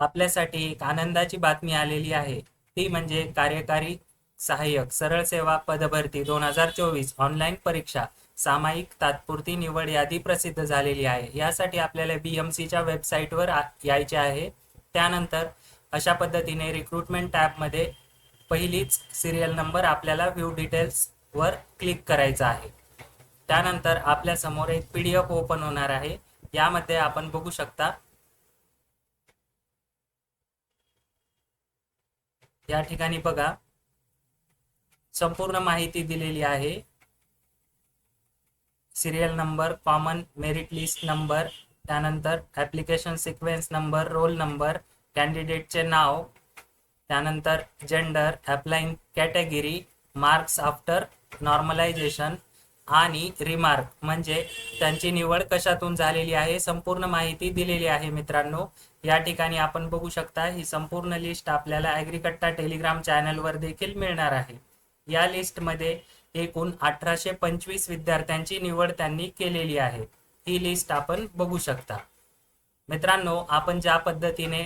आपल्यासाठी एक आनंदाची बातमी आलेली आहे. ती म्हणजे कार्यकारी सहाय्यक सरळ सेवा पदभरती दोन हजार चोवीस ऑनलाईन परीक्षा सामायिक तात्पुरती निवड यादी प्रसिद्ध झालेली आहे. यासाठी आपल्याला बी एम सीच्या वेबसाईटवर यायचे आहे. त्यानंतर अशा पद्धतीने रिक्रुटमेंट टॅबमध्ये पहिलीच सिरियल नंबर आपल्याला व्ह्यू डिटेल्स वर क्लिक करायचा आहे. त्यानंतर आपल्यासमोर एक पी डी एफ ओपन होणार आहे. यामध्ये आपण बघू शकता या ठिकाणी बघा. संपूर्ण माहिती दिलेली आहे. Serial number common merit list number त्यानंतर application sequence number roll number कॅन्डिडेटचे नाव त्यानंतर gender applying category marks after normalisation आणि रिमार्क म्हणजे त्यांची निवड कशातून झालेली आहे संपूर्ण माहिती दिलेली आहे मित्रांनो. या ठिकाणी आपण बघू शकता ही संपूर्ण लिस्ट आपल्याला ॲग्रिकट्टा टेलिग्राम चॅनलवर देखील मिळणार आहे. या लिस्टमध्ये एकूण अठराशे पंचवीस विद्यार्थ्यांची निवड त्यांनी केलेली आहे. ही लिस्ट आपण बघू शकता. मित्रांनो आपण ज्या पद्धतीने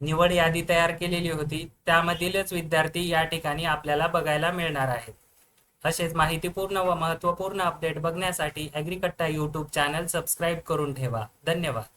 निवड यादी तयार केलेली होती त्यामधीलच विद्यार्थी या ठिकाणी आपल्याला बघायला मिळणार आहेत. असेच माहितीपूर्ण व महत्त्वपूर्ण अपडेट बघण्यासाठी ॲग्रीकट्टा यूट्यूब चॅनल सबस्क्राईब करून ठेवा. धन्यवाद.